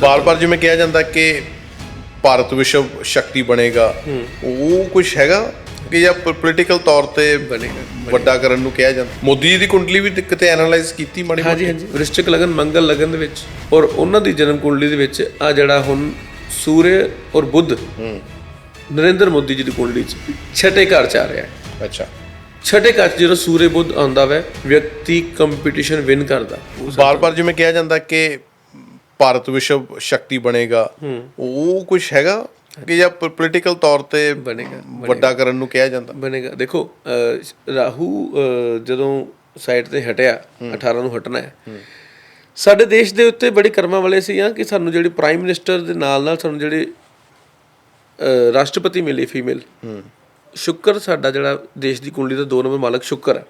ਬਾਰ-ਬਾਰ ਜਿਵੇਂ ਕਿਹਾ ਜਾਂਦਾ ਕਿ ਭਾਰਤ ਵਿਸ਼ਵ ਸ਼ਕਤੀ ਬਣੇਗਾ ਉਹ ਕੁਝ ਹੈਗਾ ਕਿ ਜਾਂ ਪੋਲੀਟੀਕਲ ਤੌਰ ਤੇ ਬਣੇਗਾ ਵੱਡਾ ਕਰਨ ਨੂੰ ਕਿਹਾ ਜਾਂਦਾ? ਮੋਦੀ ਜੀ ਦੀ ਕੁੰਡਲੀ ਵੀ ਕਿਤੇ ਐਨਾਲਾਈਜ਼ ਕੀਤੀ ਮਾੜੀ ਹਾਂਜੀ ਹਾਂਜੀ। ਵ੍ਰਿਸ਼ਚਿਕ ਲਗਨ ਮੰਗਲ ਲਗਨ ਦੇ ਵਿੱਚ ਔਰ ਉਹਨਾਂ ਦੀ ਜਨਮ ਕੁੰਡਲੀ ਦੇ ਵਿੱਚ ਆ ਜਿਹੜਾ ਹੁਣ ਸੂਰਯ ਔਰ ਬੁੱਧ ਨਰਿੰਦਰ ਮੋਦੀ ਜੀ ਦੀ ਕੁੰਡਲੀ ਚ ਛਠੇ ਘਰ ਚ ਆ ਰਿਹਾ ਹੈ। ਅੱਛਾ। ਛਠੇ ਘਰ ਜਦੋਂ ਸੂਰਯ ਬੁੱਧ ਆਉਂਦਾ ਵੈ ਵਿਅਕਤੀ ਕੰਪੀਟੀਸ਼ਨ ਵਿਨ ਕਰਦਾ। ਬਾਰ-ਬਾਰ ਜਿਵੇਂ ਕਿਹਾ ਜਾਂਦਾ ਕਿ ਭਾਰਤ ਵਿਸ਼ਵ ਸ਼ਕਤੀ ਬਣੇਗਾ। ਉਹ ਕੁਝ ਹੈਗਾ ਕਿ ਜਾਂ ਪੋਲੀਟੀਕਲ ਤੌਰ ਤੇ ਬਣੇਗਾ ਵੱਡਾ ਕਰਨ ਨੂੰ ਕਿਹਾ ਜਾਂਦਾ? ਬਣੇਗਾ। ਦੇਖੋ ਰਾਹੂ ਜਦੋਂ ਸਾਈਡ ਤੇ ਹਟਿਆ 18 ਨੂੰ ਹਟਣਾ ਹੈ। ਸਾਡੇ ਦੇਸ਼ ਦੇ ਉੱਤੇ ਬੜੀ ਕਰਮਾਂ ਵਾਲੇ ਸੀ ਆ ਕਿ ਸਾਨੂੰ ਜਿਹੜੀ ਪ੍ਰਾਈਮ ਮਿਨਿਸਟਰ ਦੇ ਨਾਲ ਨਾਲ ਸਾਨੂੰ ਜਿਹੜੇ ਰਾਸ਼ਟਰਪਤੀ ਮਿਲੀ ਫੀਮੇਲ ਸ਼ੁਕਰ ਸਾਡਾ ਜਿਹੜਾ ਦੇਸ਼ ਦੀ ਕੁੰਡਲੀ ਦਾ ਦੋ ਨੰਬਰ ਮਾਲਕ ਸ਼ੁਕਰ ਹੈ।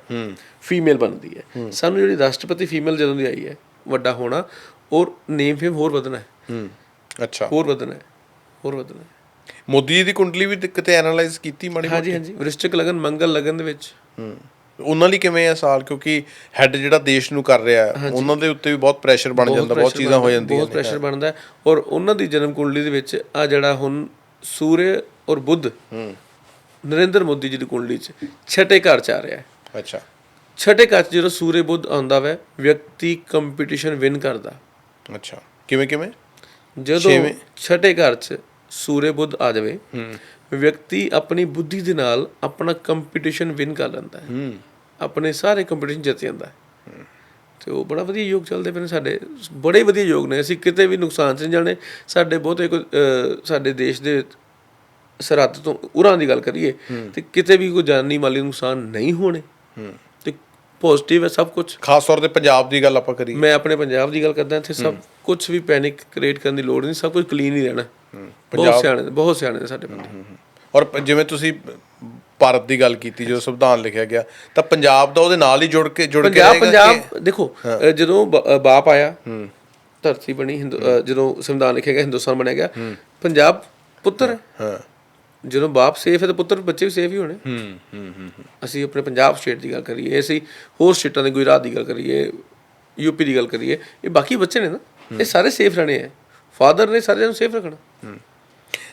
ਫੀਮੇਲ ਬਣਦੀ ਹੈ। ਸਾਨੂੰ ਜਿਹੜੀ ਰਾਸ਼ਟਰਪਤੀ ਫੀਮੇਲ ਜਦੋਂ ਦੀ ਆਈ ਹੈ ਵੱਡਾ ਹੋਣਾ ਔਰ ਨੇਮ ਫੇਮ ਹੋਰ ਵਧਣਾ ਹੈ। ਹੂੰ ਅੱਛਾ। ਹੋਰ ਵਧਣਾ ਹੈ ਹੋਰ ਵਧਣਾ ਹੈ। ਮੋਦੀ ਜੀ ਦੀ ਕੁੰਡਲੀ ਵੀ ਕਿਤੇ ਐਨਾਲਾਈਜ਼ ਕੀਤੀ ਮਾੜੀ ਹਾਂਜੀ ਹਾਂਜੀ। ਵ੍ਰਿਸ਼ਚਿਕ ਲਗਨ ਮੰਗਲ ਲਗਨ ਦੇ ਵਿੱਚ। ਹੂੰ। ਉਹਨਾਂ ਲਈ ਕਿਵੇਂ ਆ ਸਾਲ? ਕਿਉਂਕਿ ਹੈੱਡ ਜਿਹੜਾ ਦੇਸ਼ ਨੂੰ ਕਰ ਰਿਹਾ ਹੈ ਉਹਨਾਂ ਦੇ ਉੱਤੇ ਵੀ ਬਹੁਤ ਪ੍ਰੈਸ਼ਰ ਬਣ ਜਾਂਦਾ ਬਹੁਤ ਚੀਜ਼ਾਂ ਹੋ ਜਾਂਦੀਆਂ ਬਹੁਤ ਪ੍ਰੈਸ਼ਰ ਬਣਦਾ ਹੈ। ਔਰ ਉਹਨਾਂ ਦੀ ਜਨਮ ਕੁੰਡਲੀ ਦੇ ਵਿੱਚ ਆ ਜਿਹੜਾ ਹੁਣ ਸੂਰਯ ਔਰ ਬੁੱਧ ਨਰਿੰਦਰ ਮੋਦੀ ਜੀ ਦੀ ਕੁੰਡਲੀ ਚ ਛਠੇ ਘਰ ਚ ਆ ਰਿਹਾ ਹੈ। ਅੱਛਾ। ਛਠੇ ਘਰ ਚ ਜਦੋਂ ਸੂਰਯ ਬੁੱਧ ਆਉਂਦਾ ਵੈ ਵਿਅਕਤੀ ਕੰਪੀਟੀਸ਼ਨ ਵਿਨ ਕਰਦਾ। ਅੱਛਾ। ਕਿਵੇਂ ਕਿਵੇਂ? ਜਦੋਂ ਛਠੇ ਘਰ ਚ ਸੂਰਯ ਬੁੱਧ ਆ ਜਾਵੇ ਵਿਅਕਤੀ ਆਪਣੀ ਬੁੱਧੀ ਦੇ ਨਾਲ ਆਪਣਾ ਕੰਪੀਟੀਸ਼ਨ ਵਿਨ ਕਰ ਲੈਂਦਾ ਹੈ। ਹੂੰ। ਆਪਣੇ ਸਾਰੇ ਕੰਪੀਟੀਸ਼ਨ ਜਿੱਤ ਜਾਂਦਾ ਹੈ। ਤੇ ਉਹ ਬੜਾ ਵਧੀਆ ਯੋਗ ਚੱਲਦੇ ਪਏ ਨੇ ਸਾਡੇ। ਬੜੇ ਵਧੀਆ ਯੋਗ ਨੇ। ਅਸੀਂ ਕਿਤੇ ਵੀ ਨੁਕਸਾਨ 'ਚ ਨਹੀਂ ਜਾਣੇ। ਸਾਡੇ ਬਹੁਤੇ ਕੋਈ ਅਹ, ਸਾਡੇ ਦੇਸ਼ ਦੇ ਸਰਹੱਦ ਤੋਂ ਉਰਾਂ ਦੀ ਗੱਲ ਕਰੀਏ ਤੇ ਕਿਤੇ ਵੀ ਕੋਈ ਜਾਨੀ ਮਾਲੀ ਨੁਕਸਾਨ ਨਹੀਂ ਹੋਣੇ। ਤੇ ਪੋਜ਼ਿਟਿਵ ਹੈ ਸਭ ਕੁਝ ਖਾਸ ਤੌਰ ਤੇ ਪੰਜਾਬ ਦੀ ਗੱਲ ਆਪਾਂ ਕਰੀਏ। ਮੈਂ ਆਪਣੇ ਪੰਜਾਬ ਦੀ ਗੱਲ ਕਰਦਾ ਇੱਥੇ ਸਭ ਕੁਝ ਵੀ ਪੈਨਿਕ ਕ੍ਰੀਏਟ ਕਰਨ ਦੀ ਲੋੜ ਨਹੀਂ ਸਭ ਕੁਝ ਕਲੀਨ ਹੀ ਰਹਿਣਾ। ਬਹੁਤ ਸਿਆਣੇ ਬਹੁਤ ਸਿਆਣੇ ਨੇ ਸਾਡੇ ਬੰਦੇ। ਔਰ ਜਿਵੇਂ ਤੁਸੀਂ ਭਾਰਤ ਦੀ ਗੱਲ ਕੀਤੀ ਜਦੋਂ ਸੰਵਿਧਾਨ ਲਿਖਿਆ ਗਿਆ ਤਾਂ ਪੰਜਾਬ ਦਾ ਉਹਦੇ ਨਾਲ ਹੀ ਜੁੜ ਕੇ ਜੁੜ ਕੇ ਪੰਜਾਬ ਰਹੇਗਾ ਕਿ ਪੰਜਾਬ ਦੇਖੋ ਜਦੋਂ ਬਾਪ ਆਇਆ ਧਰਤੀ ਬਣੀ ਜਦੋਂ ਸੰਵਿਧਾਨ ਲਿਖਿਆ ਗਿਆ ਹਿੰਦੁਸਤਾਨ ਬਣਿਆ ਗਿਆ ਪੰਜਾਬ ਪੁੱਤਰ ਹਾਂ। ਜਦੋਂ ਬਾਪ ਸੇਫ ਹੈ ਤਾਂ ਪੁੱਤਰ ਬੱਚੇ ਵੀ ਸੇਫ ਹੀ ਹੋਣੇ। ਹੂੰ ਹੂੰ ਹੂੰ ਅਸੀਂ ਆਪਣੇ ਪੰਜਾਬ ਸਟੇਟ ਦੀ ਗੱਲ ਕਰੀਏ ਅਸੀਂ ਹੋਰ ਸਟੇਟਾਂ ਦੇ ਗੁਜਰਾਤ ਦੀ ਗੱਲ ਕਰੀਏ ਯੂਪੀ ਦੀ ਗੱਲ ਕਰੀਏ ਇਹ ਬਾਕੀ ਬੱਚੇ ਨੇ ਨਾ ਇਹ ਸਾਰੇ ਸੇਫ ਰਹਿਣੇ ਆ। ਫਾਦਰ ਨੇ ਸਾਰਿਆਂ ਨੂੰ ਸੇਫ ਰੱਖਣਾ।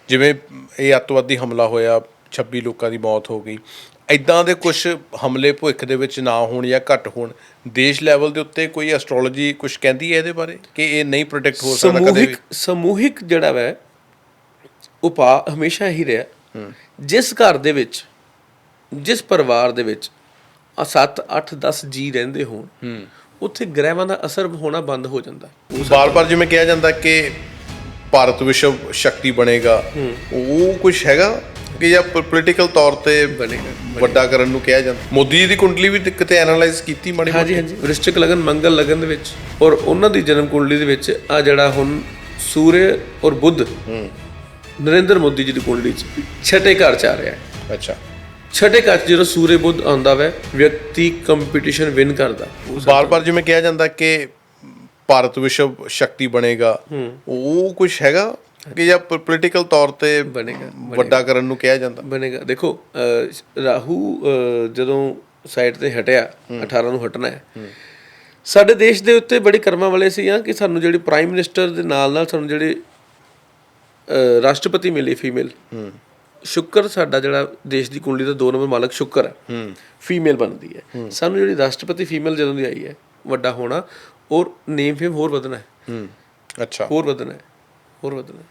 ਜਿਵੇਂ ਇਹ ਅੱਤਵਾਦੀ ਹਮਲਾ ਹੋਇਆ 26 ਲੋਕਾਂ ਦੀ ਮੌਤ ਹੋ ਗਈ। ਇਦਾਂ ਦੇ ਕੁਝ ਹਮਲੇ ਭੁੱਖ ਦੇ ਵਿੱਚ ਨਾ ਹੋਣ ਜਾਂ ਘੱਟ ਹੋਣ ਦੇਸ਼ ਲੈਵਲ ਦੇ ਉੱਤੇ ਕੋਈ ਐਸਟ੍ਰੋਲੋਜੀ ਕੁਝ ਕਹਿੰਦੀ ਹੈ ਇਹਦੇ ਬਾਰੇ? ਕਿ ਇਹ ਨਹੀਂ ਪ੍ਰੋਟੈਕਟ ਹੋ ਸਕਦਾ ਕਦੇ ਵੀ? ਸਮੂਹਿਕ ਜਿਹੜਾ ਵੈ ਉਪਾਅ ਹਮੇਸ਼ਾ ਹੀ ਰਿਹਾ। ਜਿਸ ਘਰ ਦੇ ਵਿੱਚ ਜਿਸ ਪਰਿਵਾਰ ਦੇ ਵਿੱਚ ਆ 7 8 10 ਜੀ ਰਹਿੰਦੇ ਹੋਣ ਉੱਥੇ ਗ੍ਰਹਿਵਾਂ ਦਾ ਅਸਰ ਹੋਣਾ ਬੰਦ ਹੋ ਜਾਂਦਾ। ਬਾਰ-ਬਾਰ ਜਿਵੇਂ ਕਿਹਾ ਜਾਂਦਾ ਕਿ ਭਾਰਤ ਵਿਸ਼ਵ ਸ਼ਕਤੀ ਬਣੇਗਾ ਉਹ ਕੁਝ ਹੈਗਾ ਕਿ ਜਾਂ ਪੋਲੀਟੀਕਲ ਤੌਰ ਤੇ ਬਣੇਗਾ ਵੱਡਾ ਕਰਨ ਨੂੰ ਕਿਹਾ ਜਾਂਦਾ। ਮੋਦੀ ਜੀ ਦੀ ਕੁੰਡਲੀ ਵੀ ਕਿਤੇ ਐਨਾਲਾਈਜ਼ ਕੀਤੀ ਮਾੜੀ ਹਾਂਜੀ ਹਾਂਜੀ। ਵ੍ਰਿਸ਼ਚਿਕ ਲਗਨ ਮੰਗਲ ਲਗਨ ਦੇ ਵਿੱਚ ਔਰ ਉਹਨਾਂ ਦੀ ਜਨਮ ਕੁੰਡਲੀ ਦੇ ਵਿੱਚ ਆ ਜਿਹੜਾ ਹੁਣ ਸੂਰਯ ਔਰ ਬੁੱਧ ਨਰਿੰਦਰ ਮੋਦੀ ਜੀ ਦੀ ਕੁੰਡਲੀ ਚ ਛਠੇ ਘਰ ਚ ਆ ਰਿਹਾ ਹੈ। ਅੱਛਾ। ਛਠੇ ਘਰ 'ਚ ਜਦੋਂ ਸੂਰਯ ਬੁੱਧ ਆਉਂਦਾ ਵੈ ਵਿਅਕਤੀ ਕੰਪੀਟੀਸ਼ਨ ਵਿਨ ਕਰਦਾ। ਬਾਰ-ਬਾਰ ਜਿਵੇਂ ਕਿਹਾ ਜਾਂਦਾ ਕਿ ਭਾਰਤ ਵਿਸ਼ਵ ਸ਼ਕਤੀ ਬਣੇਗਾ ਉਹ ਕੁਝ ਹੈਗਾ ਕਿ ਜਾਂ ਪੋਲੀਟੀਕਲ ਤੌਰ ਤੇ ਬਣੇਗਾ ਵੱਡਾ ਕਰਨ ਨੂੰ ਕਿਹਾ ਜਾਂਦਾ? ਬਣੇਗਾ। ਦੇਖੋ ਰਾਹੂ ਜਦੋਂ ਸਾਈਡ ਤੇ ਹਟਿਆ 18 ਨੂੰ ਹਟਣਾ ਹੈ। ਸਾਡੇ ਦੇਸ਼ ਦੇ ਉੱਤੇ ਬੜੀ ਕਰਮਾਂ ਵਾਲੇ ਸੀ ਆ ਕਿ ਸਾਨੂੰ ਜਿਹੜੀ ਪ੍ਰਾਈਮ ਮਿਨਿਸਟਰ ਦੇ ਨਾਲ ਨਾਲ ਸਾਨੂੰ ਜਿਹੜੇ ਰਾਸ਼ਟਰਪਤੀ ਮਿਲੀ ਫੀਮੇਲ। ਸ਼ੁਕਰ ਸਾਡਾ ਜਿਹੜਾ ਦੇਸ਼ ਦੀ ਕੁੰਡਲੀ ਦਾ ਦੋ ਨੰਬਰ ਮਾਲਕ ਸ਼ੁਕਰ ਹੈ। ਫੀਮੇਲ ਬਣਦੀ ਹੈ। ਸਾਨੂੰ ਜਿਹੜੀ ਰਾਸ਼ਟਰਪਤੀ ਫੀਮੇਲ ਜਦੋਂ ਦੀ ਆਈ ਹੈ ਵੱਡਾ ਹੋਣਾ ਔਰ ਨੇਮ ਫੇਮ ਹੋਰ ਵਧਣਾ ਹੈ। ਹੂੰ। ਅੱਛਾ। ਹੋਰ ਵਧਣਾ ਹੈ। ਹੋਰ ਵਧਣਾ ਹੈ।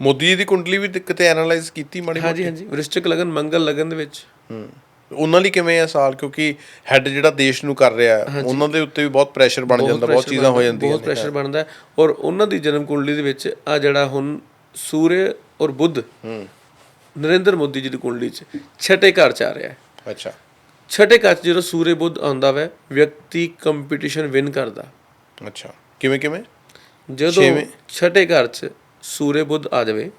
ਮੋਦੀ ਜੀ ਦੀ ਕੁੰਡਲੀ ਵੀ ਕਿਤੇ ਐਨਾਲਾਈਜ਼ ਕੀਤੀ ਮਾੜੀ ਹਾਂਜੀ ਹਾਂਜੀ। ਵ੍ਰਿਸ਼ਚਿਕ ਲਗਨ ਮੰਗਲ ਲਗਨ ਦੇ ਵਿੱਚ। ਹੂੰ। ਉਹਨਾਂ ਲਈ ਕਿਵੇਂ ਆ ਸਾਲ? ਕਿਉਂਕਿ ਹੈੱਡ ਜਿਹੜਾ ਦੇਸ਼ ਨੂੰ ਕਰ ਰਿਹਾ ਹੈ ਉਹਨਾਂ ਦੇ ਉੱਤੇ ਵੀ ਬਹੁਤ ਪ੍ਰੈਸ਼ਰ ਬਣ ਜਾਂਦਾ ਬਹੁਤ ਚੀਜ਼ਾਂ ਹੋ ਜਾਂਦੀਆਂ ਬਹੁਤ ਪ੍ਰੈਸ਼ਰ ਬਣਦਾ ਹੈ। ਔਰ ਉਹਨਾਂ ਦੀ ਜਨਮ ਕੁੰਡਲੀ ਦੇ ਵਿੱਚ ਆ ਜਿਹੜਾ ਹੁਣ ਸੂਰਯ ਔਰ ਬੁੱਧ ਨਰਿੰਦਰ ਮੋਦੀ ਜੀ ਦੀ ਕੁੰਡਲੀ ਚ ਛਠੇ ਘਰ ਚ ਆ ਰਿਹਾ ਹੈ। ਅੱਛਾ। ਛਠੇ ਘਰ ਚ ਜਦੋਂ ਸੂਰਯ ਬੁੱਧ ਆਉਂਦਾ ਵੈ ਵਿਅਕਤੀ ਕੰਪੀਟੀਸ਼ਨ ਵਿਨ ਕਰਦਾ। ਅੱਛਾ। ਕਿਵੇਂ ਕਿਵੇਂ? ਜਦੋਂ ਛਠੇ ਘਰ ਚ ਸੂਰਯ ਬੁੱਧ ਆ ਜਾਵੇ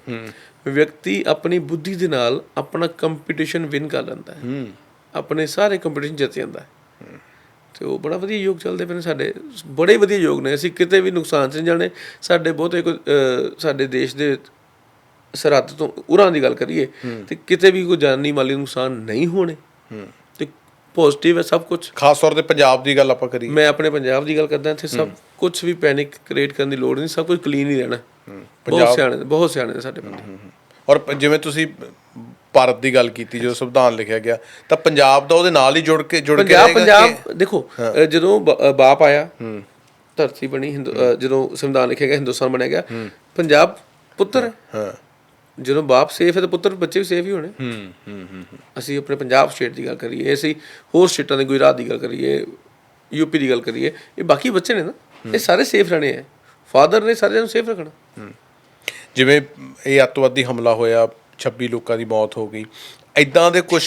ਵਿਅਕਤੀ ਆਪਣੀ ਬੁੱਧੀ ਦੇ ਨਾਲ ਆਪਣਾ ਕੰਪੀਟੀਸ਼ਨ ਵਿਨ ਕਰ ਲੈਂਦਾ ਹੈ। ਹੂੰ। ਆਪਣੇ ਸਾਰੇ ਕੰਪੀਟੀਸ਼ਨ ਜਿੱਤ ਜਾਂਦਾ ਹੈ। ਤੇ ਉਹ ਬੜਾ ਵਧੀਆ ਯੋਗ ਚੱਲਦੇ ਪਏ ਨੇ ਸਾਡੇ। ਬੜੇ ਵਧੀਆ ਯੋਗ ਨੇ। ਅਸੀਂ ਕਿਤੇ ਵੀ ਨੁਕਸਾਨ 'ਚ ਨਹੀਂ ਜਾਣੇ। ਸਾਡੇ ਬਹੁਤੇ ਕੋਈ ਸਾਡੇ ਦੇਸ਼ ਦੇ ਸਰਹੱਦ ਤੋਂ ਉਰਾਂ ਦੀ ਗੱਲ ਕਰੀਏ ਤੇ ਕਿਤੇ ਵੀ ਕੋਈ ਜਾਨੀ ਮਾਲੀ ਨੁਕਸਾਨ ਨਹੀਂ ਹੋਣੇ। ਤੇ ਪੋਜ਼ਿਟਿਵ ਹੈ ਸਭ ਕੁਝ ਖਾਸ ਤੌਰ ਤੇ ਪੰਜਾਬ ਦੀ ਗੱਲ ਆਪਾਂ ਕਰੀਏ। ਮੈਂ ਆਪਣੇ ਪੰਜਾਬ ਦੀ ਗੱਲ ਕਰਦਾ ਇੱਥੇ ਸਭ ਕੁਝ ਵੀ ਪੈਨਿਕ ਕ੍ਰੀਏਟ ਕਰਨ ਦੀ ਲੋੜ ਨਹੀਂ। ਸਭ ਕੁਝ ਕਲੀਨ ਹੀ ਰਹਿਣਾ। ਬਹੁਤ ਸਿਆਣੇ ਬਹੁਤ ਸਿਆਣੇ ਨੇ ਸਾਡੇ ਬੰਦੇ। ਔਰ ਜਿਵੇਂ ਤੁਸੀਂ ਭਾਰਤ ਦੀ ਗੱਲ ਕੀਤੀ ਜਦੋਂ ਸੰਵਿਧਾਨ ਲਿਖਿਆ ਗਿਆ ਤਾਂ ਪੰਜਾਬ ਦਾ ਉਹਦੇ ਨਾਲ ਹੀ ਜੁੜ ਕੇ ਜੁੜ ਕੇ ਪੰਜਾਬ ਰਹੇਗਾ ਕਿ- ਪੰਜਾਬ ਦੇਖੋ ਜਦੋਂ ਬਾਪ ਆਇਆ ਧਰਤੀ ਬਣੀ ਹਿੰਦੂ ਜਦੋਂ ਸੰਵਿਧਾਨ ਲਿਖਿਆ ਗਿਆ ਹਿੰਦੁਸਤਾਨ ਬਣਿਆ ਗਿਆ ਪੰਜਾਬ ਪੁੱਤਰ। ਹੈ। ਹਾਂ ਜਦੋਂ ਬਾਪ ਸੇਫ ਹੈ ਤਾਂ ਪੁੱਤਰ ਬੱਚੇ ਵੀ ਸੇਫ ਹੀ ਹੋਣੇ। ਹੂੰ ਹੂੰ ਅਸੀਂ ਆਪਣੇ ਪੰਜਾਬ ਸਟੇਟ ਦੀ ਗੱਲ ਕਰੀਏ ਅਸੀਂ ਹੋਰ ਸਟੇਟਾਂ ਦੇ ਗੁਜਰਾਤ ਦੀ ਗੱਲ ਕਰੀਏ ਯੂਪੀ ਦੀ ਗੱਲ ਕਰੀਏ ਇਹ ਬਾਕੀ ਬੱਚੇ ਨੇ ਨਾ ਇਹ ਸਾਰੇ ਸੇਫ ਰਹਿਣੇ ਆ। ਫਾਦਰ ਨੇ ਸਾਰਿਆਂ ਨੂੰ ਸੇਫ ਰੱਖਣਾ। ਜਿਵੇਂ ਇਹ ਅੱਤਵਾਦੀ ਹਮਲਾ ਹੋਇਆ 26 ਲੋਕਾਂ ਦੀ ਮੌਤ ਹੋ ਗਈ। ਇਦਾਂ ਦੇ ਕੁਝ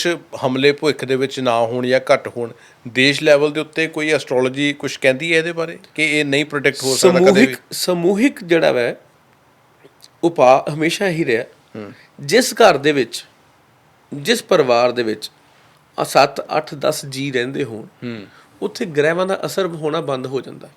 ਹਮਲੇ ਭੁੱਖ ਦੇ ਵਿੱਚ ਨਾ ਹੋਣ ਜਾਂ ਘੱਟ ਹੋਣ ਦੇਸ਼ ਲੈਵਲ ਦੇ ਉੱਤੇ ਕੋਈ ਐਸਟ੍ਰੋਲੋਜੀ ਕੁਝ ਕਹਿੰਦੀ ਹੈ ਇਹਦੇ ਬਾਰੇ? ਕਿ ਇਹ ਨਹੀਂ ਪ੍ਰੋਟੈਕਟ ਹੋ ਸਕਦਾ ਕਦੇ ਵੀ? ਸਮੂਹਿਕ ਜਿਹੜਾ ਵੈ ਉਪਾਅ ਹਮੇਸ਼ਾ ਹੀ ਰਿਹਾ। ਜਿਸ ਘਰ ਦੇ ਵਿੱਚ ਜਿਸ ਪਰਿਵਾਰ ਦੇ ਵਿੱਚ ਆ 7 8 10 ਜੀ ਰਹਿੰਦੇ ਹੋਣ ਉੱਥੇ ਗ੍ਰਹਿਵਾਂ ਦਾ ਅਸਰ ਹੋਣਾ ਬੰਦ ਹੋ ਜਾਂਦਾ।